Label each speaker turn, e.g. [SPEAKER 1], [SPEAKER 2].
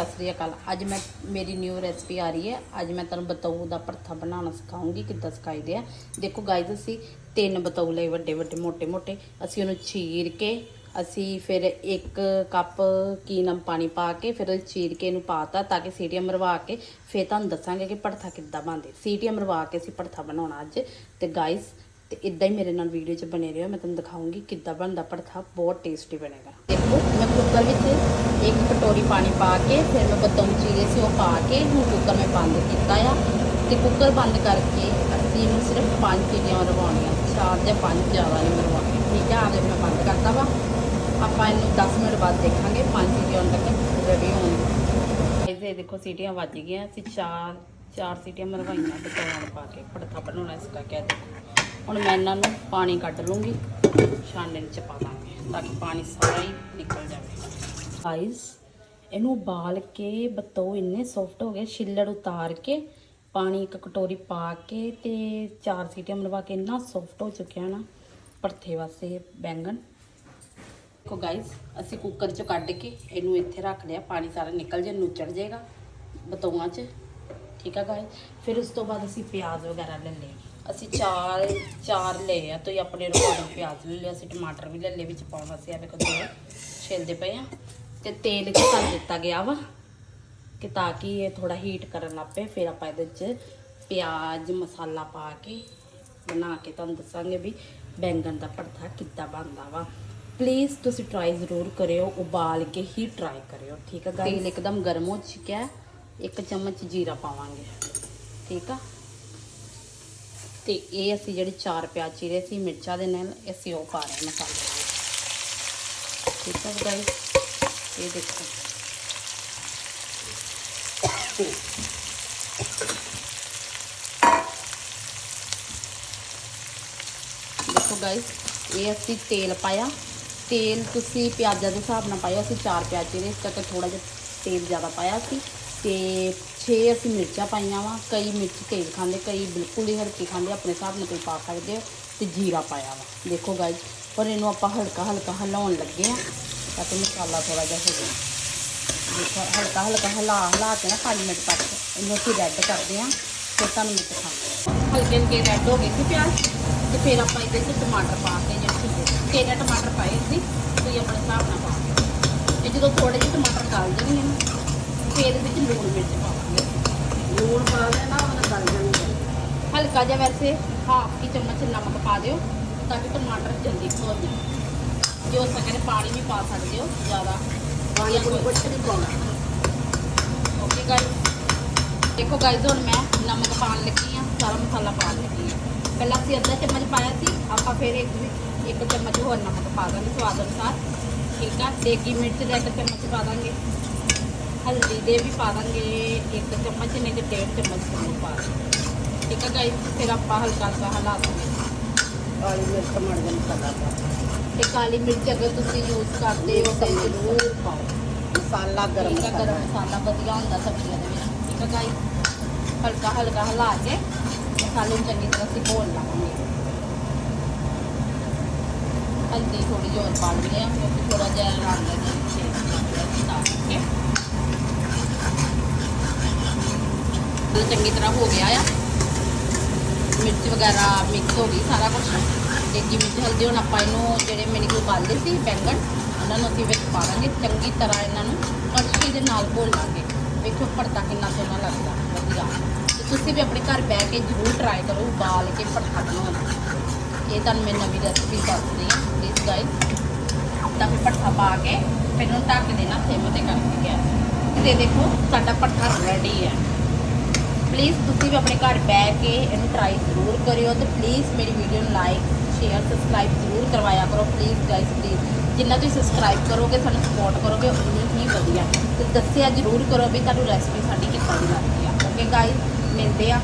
[SPEAKER 1] ਸਤਿ ਸ੍ਰੀ ਅਕਾਲ। ਅੱਜ ਮੈਂ, ਮੇਰੀ ਨਿਊ ਰੈਸਪੀ ਆ ਰਹੀ ਹੈ। ਅੱਜ ਮੈਂ ਤੁਹਾਨੂੰ ਬਤਾਊ ਦਾ ਪਰਥਾ ਬਣਾਉਣਾ ਸਿਖਾਉਂਗੀ, ਕਿੱਦਾਂ ਸਿਖਾਈਦੇ ਆ। ਦੇਖੋ ਗਾਇਜ਼ ਅਸੀਂ ਤਿੰਨ ਬਤਾਊ ਲਏ ਵੱਡੇ ਵੱਡੇ, ਮੋਟੇ ਮੋਟੇ। ਅਸੀਂ ਉਹਨੂੰ ਚੀਰ ਕੇ, ਅਸੀਂ ਫਿਰ ਇੱਕ ਕੱਪ ਕੀਨਮ ਪਾਣੀ ਪਾ ਕੇ ਫਿਰ ਚੀਰ ਕੇ ਇਹਨੂੰ ਪਾਤਾ ਤਾਂ ਕਿ ਸੀਟੀਆਂ ਮਰਵਾ ਕੇ ਫਿਰ ਤੁਹਾਨੂੰ ਦੱਸਾਂਗੇ ਕਿ ਪਰਥਾ ਕਿੱਦਾਂ ਬਣਦੇ। ਸੀਟੀਆਂ ਮਰਵਾ ਕੇ ਅਸੀਂ ਪਰਥਾ ਬਣਾਉਣਾ ਅੱਜ। ਤੇ ਗਾਇਜ਼ ਤੇ ਇਦਾਂ ਹੀ ਮੇਰੇ ਨਾਲ ਵੀਡੀਓ 'ਚ ਬਣੇ ਰਹੋ, ਮੈਂ ਤੁਹਾਨੂੰ ਦਿਖਾਉਂਗੀ ਕਿੱਦਾਂ ਬਣਦਾ ਪਰਥਾ ਬਹੁਤ ਟੇਸਟੀ ਬਣੇਗਾ। ਦੇਖੋ, ਮੈਂ ਕੁੱਕਰ ਵਿੱਚ ਇੱਕ ਕਟੋਰੀ ਪਾਣੀ ਪਾ ਕੇ, ਫਿਰ ਮੈਂ ਬਤੌਂ ਚੀਰੇ ਸੀ ਉਹ ਪਾ ਕੇ, ਹੁਣ ਕੁੱਕਰ ਮੈਂ ਬੰਦ ਕੀਤਾ ਆ। ਤੇ ਕੁੱਕਰ ਬੰਦ ਕਰਕੇ ਅਸੀਂ ਇਹਨੂੰ ਸਿਰਫ ਪੰਜ ਸੀਟੀਆਂ ਮਰਵਾਉਣੀਆਂ ਚਾਰ ਜਾਂ ਪੰਜ ਜ਼ਿਆਦਾ ਨਹੀਂ ਮਰਵਾਉਣੀਆਂ ਠੀਕ ਹੈ ਆਜੇ ਮੈਂ ਬੰਦ ਕਰਤਾ ਵਾ। ਆਪਾਂ ਇਹਨੂੰ 10 ਮਿੰਟ ਬਾਅਦ ਦੇਖਾਂਗੇ, ਪੰਜ ਸੀਟੀਆਂ ਤੱਕ ਰੈਡੀ ਹੋਣ। ਇਹਦੇ ਦੇਖੋ, ਸੀਟੀਆਂ ਵੱਜ ਗਈਆਂ, ਅਸੀਂ ਚਾਰ ਚਾਰ ਸੀਟੀਆਂ ਮਰਵਾਈਆਂ ਬਤੌਣ ਪਾ ਕੇ, ਭੜਥਾ ਬਣਾਉਣਾ ਇਸ ਕਰਕੇ ਦੇਖੋ। ਹੁਣ ਮੈਂ ਇਹਨਾਂ ਨੂੰ ਪਾਣੀ ਕੱਢ ਲੂੰਗੀ, ਛਾਨਣ ਚ ਪਾ ਦਾਂਗੇ, ਤਾਂ ਕਿ ਪਾਣੀ ਸਾਰਾ ਹੀ ਨਿਕਲ ਜਾਵੇ। ਗਾਇਸ ਇਹਨੂੰ ਉਬਾਲ ਕੇ ਬਤੋ ਇੰਨੇ ਸੌਫਟ ਹੋ ਗਏ, ਛਿੱਲੜ ਉਤਾਰ ਕੇ, ਪਾਣੀ ਇੱਕ ਕਟੋਰੀ ਪਾ ਕੇ ਤੇ ਚਾਰ ਸੀਟੀਆਂ ਮਰਵਾ ਕੇ ਇੰਨਾ ਸੌਫਟ ਹੋ ਚੁੱਕਿਆ ਨਾ ਭਰਥੇ ਵਾਸਤੇ ਬੈਂਗਣ। ਦੇਖੋ ਗਾਇਸ ਅਸੀਂ ਕੁੱਕਰ ਚੋਂ ਕੱਢ ਕੇ ਇਹਨੂੰ ਇੱਥੇ ਰੱਖ ਲਿਆ, ਪਾਣੀ ਸਾਰਾ ਨਿਕਲ ਜੇ, ਨੁੱਚੜ ਜਾਏਗਾ ਬਤੌਆਂ 'ਚ। ਠੀਕ ਆ ਗਾਇਸ ਫਿਰ ਉਸ ਤੋਂ ਬਾਅਦ ਅਸੀਂ ਪਿਆਜ਼ ਵਗੈਰਾ ਲੈ ਲਏ। ਅਸੀਂ ਚਾਰ ਚਾਰ ਲਏ ਆ, ਤੁਸੀਂ ਆਪਣੇ ਰੋਟੀ ਪਿਆਜ਼ ਲੈ ਲਿਆ ਅਸੀਂ ਟਮਾਟਰ ਵੀ ਲੈ ਲਏ, ਵਿੱਚ ਪਾਉਣਾ ਸੀ ਆ ਵੇਖੋ ਦੋ ਛਿਲਦੇ ਪਏ ਆ। ਤੇ ਤੇਲ ਚ ਕਰ ਦਿੱਤਾ ਗਿਆ ਵਾ, ਕਿ ਤਾਂ ਕਿ ਇਹ ਥੋੜਾ ਹੀਟ ਕਰਨ ਲੱਗ ਪਏ, ਫਿਰ ਆਪਾਂ ਇਹਦੇ ਚ ਪਿਆਜ਼, ਮਸਾਲਾ ਪਾ ਕੇ ਬਣਾ ਕੇ ਤੁਹਾਨੂੰ ਦੱਸਾਂਗੇ ਵੀ ਬੈਂਗਣ ਦਾ ਭਰਥਾ ਕਿੱਦਾਂ ਬਣਦਾ ਵਾ। ਪਲੀਜ਼ ਤੁਸੀਂ ਟਰਾਈ ਜ਼ਰੂਰ ਕਰਿਓ, ਉਬਾਲ ਕੇ ਹੀ ਟਰਾਈ ਕਰਿਓ, ਠੀਕ ਆ ਤੇਲ ਇੱਕਦਮ ਗਰਮ ਹੋ ਚੁੱਕਿਆ, ਇੱਕ ਚਮਚ ਜੀਰਾ ਪਾਵਾਂਗੇ, ਠੀਕ ਆ? ਤੇ ਇਹ ਅਸੀਂ ਜਿਹੜੇ ਚਾਰ ਪਿਆਜ਼ ਚੀਰੇ ਸੀ ਮਿਰਚਾਂ ਦੇ ਨਾਲ ਅਸੀਂ ਉਹ ਪਾ ਰਹੇ ਮਸਾਲੇ ਠੀਕ ਹੈ ਗਾਇਸ ਇਹ ਦੇਖੋ। ਦੇਖੋ ਗਾਇਸ ਇਹ ਅਸੀਂ ਤੇਲ ਪਾਇਆ। ਤੇਲ ਤੁਸੀਂ ਪਿਆਜ਼ਾਂ ਦੇ ਹਿਸਾਬ ਨਾਲ ਪਾਇਓ ਅਸੀਂ ਚਾਰ ਪਿਆਜ਼ ਚੀਰੇ ਇਸ ਕਰਕੇ ਥੋੜਾ ਜਿਹਾ ਤੇਲ ਜ਼ਿਆਦਾ ਪਾਇਆ ਸੀ। ਤੇ 6 ਅਸੀਂ ਮਿਰਚਾਂ ਪਾਈਆਂ ਵਾ। ਕਈ ਮਿਰਚ ਤੇਜ਼ ਖਾਂਦੇ, ਕਈ ਬਿਲਕੁਲ ਹੀ ਹਲਕੀ ਖਾਂਦੇ। ਆਪਣੇ ਹਿਸਾਬ ਨਾਲ ਤੁਸੀਂ ਪਾ ਸਕਦੇ ਹੋ ਤੇ ਜੀਰਾ ਪਾਇਆ ਵਾ। ਦੇਖੋ ਗਾਇਸ ਪਰ ਇਹਨੂੰ ਆਪਾਂ ਹਲਕਾ ਹਲਕਾ ਹਿਲਾਉਣ ਲੱਗੇ ਆ। ਤਾਂ ਕਿ ਮਸਾਲਾ ਥੋੜਾ ਜਿਹਾ ਹੋ ਜਾਵੇ ਦੇਖੋ, ਹਲਕਾ ਹਲਕਾ ਹਿਲਾ ਹਿਲਾ ਕੇ ਨਾ 5 ਮਿੰਟ ਤੱਕ ਇਹਨੂੰ ਅਸੀਂ ਰੈੱਡ ਕਰਦੇ ਆ ਫਿਰ ਤੁਹਾਨੂੰ ਮਿਰਚ ਖਾਂਦੇ ਹਲਕੇ ਹਲਕੇ ਰੈੱਡ ਹੋ ਗਏ ਸੀ ਪਿਆਜ਼। ਤੇ ਫਿਰ ਆਪਾਂ ਇਹਦੇ ਵਿੱਚ ਟਮਾਟਰ ਪਾ ਕੇ ਜਿਹੜੇ ਸੀ ਤਿੰਨ ਟਮਾਟਰ ਪਾਏ ਸੀ, ਤੁਸੀਂ ਆਪਣੇ ਹਿਸਾਬ ਨਾਲ ਪਾ ਕੇ ਇਹ ਜਦੋਂ ਥੋੜੇ ਜਿਹੇ ਟਮਾਟਰ ਗਲ ਜਾਣਗੇ ਨਾ ਫਿਰ ਇਹਦੇ ਵਿੱਚ ਲੂਣ ਮਿਰਚ ਪਾਵਾਂਗੇ।
[SPEAKER 2] ਲੂਣ ਪਾ ਦੇਣਾ ਉਹਨੇ ਗਲ ਜਾਣੀ
[SPEAKER 1] ਹਲਕਾ ਜਿਹਾ ਵੈਸੇ ਹਾਫ ਕੀ ਚਮਚ ਨਮਕ ਪਾ ਦਿਓ ਤਾਂ ਕਿ ਟਮਾਟਰ ਜਲਦੀ ਘੁਲ ਜਾਣ। ਜੋ ਸਕੇ ਤਾਂ ਪਾਣੀ ਵੀ ਪਾ ਸਕਦੇ ਹੋ ਜ਼ਿਆਦਾ
[SPEAKER 2] ਪਾਣੀ ਕੋਈ ਕੁਛ ਨਹੀਂ ਪਾਉਣਾ।
[SPEAKER 1] ਓਕੇ ਗਾਇਸ ਦੇਖੋ ਗਾਇਸ ਹੁਣ ਮੈਂ ਨਮਕ ਪਾਉਣ ਲੱਗੀ ਆ ਸਾਰਾ ਮਸਾਲਾ ਪਾਉਣ ਲੱਗੀ ਆ ਪਹਿਲਾਂ ਅਸੀਂ ਅੱਧਾ ਚਮਚ ਪਾਇਆ ਸੀ ਆਪਾਂ ਫਿਰ ਇੱਕ ਵਿੱਚ ਇੱਕ ਚਮਚ ਹੋਰ ਨਮਕ ਪਾ ਦਾਂਗੇ ਸਵਾਦ ਅਨੁਸਾਰ। ਠੀਕ ਆ? ਦੇਗੀ ਮਿਰਚ ਦਾ ਇੱਕ ਚਮਚ ਪਾ ਦਾਂਗੇ। ਹਲਦੀ ਦੇ ਵੀ ਪਾ ਦਾਂਗੇ ਇੱਕ ਚਮਚ ਨਹੀਂ ਤੇ ਡੇਢ ਚਮਚ ਜ਼ਰੂਰ ਪਾ ਦਾਂਗੇ ਠੀਕ ਆ ਗਾਇਸ ਫਿਰ ਆਪਾਂ ਹਲਕਾ ਹਲਕਾ ਹਿਲਾ ਦਾਂਗੇ।
[SPEAKER 2] ਕਾਲੀ ਮਿਰਚ ਮੜ ਦੇ ਮਸਾਲਾ ਪਾ
[SPEAKER 1] ਤੇ ਕਾਲੀ ਮਿਰਚ ਅਗਰ ਤੁਸੀਂ ਯੂਜ਼ ਕਰਦੇ ਹੋ ਤਾਂ ਜ਼ਰੂਰ ਪਾਓ।
[SPEAKER 2] ਮਸਾਲਾ ਗਰਮ
[SPEAKER 1] ਠੀਕ ਆ
[SPEAKER 2] ਮਸਾਲਾ
[SPEAKER 1] ਗਰਮ ਮਸਾਲਾ। ਵਧੀਆ ਹੁੰਦਾ ਸਬਜ਼ੀਆਂ ਦੇ ਵਿੱਚ। ਠੀਕ ਆ ਗਾਇਸ ਹਲਕਾ ਹਲਕਾ ਹਿਲਾ ਕੇ ਮਸਾਲੇ ਨੂੰ ਚੰਗੀ ਤਰ੍ਹਾਂ ਅਸੀਂ ਘੋਲ ਲਾਂਗੇ। ਹਲਦੀ ਥੋੜੀ ਜਿਹੀ ਹੋਰ ਪਾ ਲੈਂਦੇ ਆ ਕਿਉਂਕਿ ਥੋੜਾ ਜਿਹਾ ਰੰਗ ਦਾ ਚੰਗੀ ਤਰ੍ਹਾਂ ਹੋ ਗਿਆ ਆ, ਮਿਰਚ ਵਗੈਰਾ ਮਿਕਸ ਹੋ ਗਈ ਸਾਰਾ ਕੁਝ ਦੇਗੀ ਮਿਰਚ ਹਲਦੀ ਹੁਣ ਆਪਾਂ ਇਹਨੂੰ ਜਿਹੜੇ ਮੇਰੇ ਕੋਲ ਉਬਾਲੇ ਸੀ ਬੈਂਗਣ, ਉਹਨਾਂ ਨੂੰ ਅਸੀਂ ਵਿੱਚ ਪਾ ਦਾਂਗੇ ਚੰਗੀ ਤਰ੍ਹਾਂ ਇਹਨਾਂ ਨੂੰ ਕੜਛੀ ਦੇ ਨਾਲ ਘੋਲ ਲਾਂਗੇ। ਵੇਖੋ ਭਰਤਾ ਕਿੰਨਾ ਸੋਹਣਾ ਲੱਗਦਾ, ਵਧੀਆ। ਤੇ ਤੁਸੀਂ ਵੀ ਆਪਣੇ ਘਰ ਬਹਿ ਕੇ ਜ਼ਰੂਰ ਟਰਾਈ ਕਰੋ ਉਬਾਲ ਕੇ ਭਰਤਾ ਬਣਾਉਣਾ। ਇਹ ਤੁਹਾਨੂੰ ਮੈਂ ਨਵੀਂ ਰੈਸਪੀ ਦੱਸਦੀ ਹਾਂ ਪਲੀਜ਼ ਗਾਇਸ ਤਾਂ ਫਿਰ ਭਰਤਾ ਪਾ ਕੇ ਫਿਰ ਉਹਨੂੰ ਢੱਕ ਦੇਣਾ ਸਿਮ ਤੇ ਕਰਕੇ। ਗੈਸ ਤੇ ਦੇਖੋ ਸਾਡਾ ਭਰਤਾ ਰੈਡੀ ਹੈ। ਪਲੀਜ਼ ਤੁਸੀਂ ਵੀ ਆਪਣੇ ਘਰ ਬਹਿ ਕੇ ਇਹਨੂੰ ਟਰਾਈ ਜ਼ਰੂਰ ਕਰਿਓ ਤੇ ਪਲੀਜ਼ ਮੇਰੀ ਵੀਡੀਓ ਨੂੰ ਲਾਈਕ ਸ਼ੇਅਰ ਸਬਸਕ੍ਰਾਈਬ ਜ਼ਰੂਰ ਕਰਵਾਇਆ ਕਰੋ। ਪਲੀਜ਼ ਗਾਇਸ ਪਲੀਜ਼ ਜਿੰਨਾ ਤੁਸੀਂ ਸਬਸਕ੍ਰਾਈਬ ਕਰੋਗੇ, ਸਾਨੂੰ ਸਪੋਰਟ ਕਰੋਗੇ, ਉਨੀ ਹੀ ਵਧੀਆ। ਤੇ ਦੱਸਿਆ ਜ਼ਰੂਰ ਕਰੋ ਵੀ ਤੁਹਾਨੂੰ ਰੈਸਪੀ ਸਾਡੀ ਕਿੱਦਾਂ ਦੀ ਲੱਗਦੀ ਆ। ਓਕੇ ਗਾਇਸ ਮਿਲਦੇ ਆ।